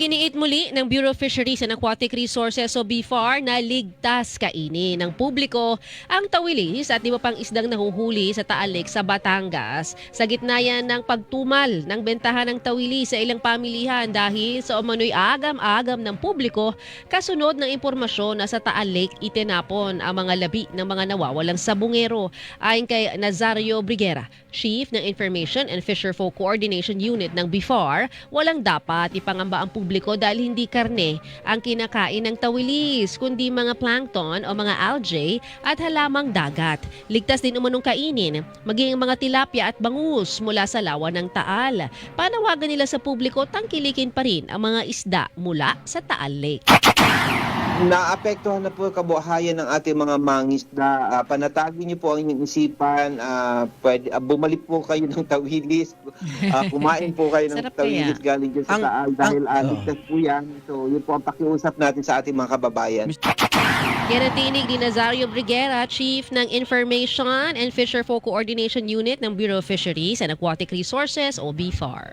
Iginiit muli ng Bureau of Fisheries and Aquatic Resources o BFAR na ligtas kainin ng publiko ang tawilis at iba pang isdang nahuhuli sa Taal Lake sa Batangas. Sa gitna yan ng pagtumal ng bentahan ng tawilis sa ilang pamilihan dahil sa umano'y agam-agam ng publiko kasunod ng impormasyon na sa Taal Lake itinapon ang mga labi ng mga nawawalang sabungero. Ayon kay Nazario Briguera, Chief ng Information and Fisherfolk Coordination Unit ng BFAR, walang dapat ipangamba ang publiko dahil hindi karne ang kinakain ng tawilis, kundi mga plankton o mga algae at halamang dagat. Ligtas din umunong kainin, maging mga tilapia at bangus mula sa lawa ng Taal. Panawagan nila sa publiko tangkilikin pa rin ang mga isda mula sa Taal Lake. Naapektuhan na po kabuhayan ng ating mga mangisda. Uh, panatagin niyo po ang inyong isipan. ah, pwede, ah, bumalik po kayo ng tawilis. Ah, kumain po kayo ng tawilis galing dyan sa Ang- Taal dahil ang- ligtas po yan. So yun po ang pakiusap natin sa ating mga kababayan. Yan ang tinig ni Nazario Briguera, Chief ng Information and Fisherfolk Coordination Unit ng Bureau of Fisheries and Aquatic Resources o BFAR.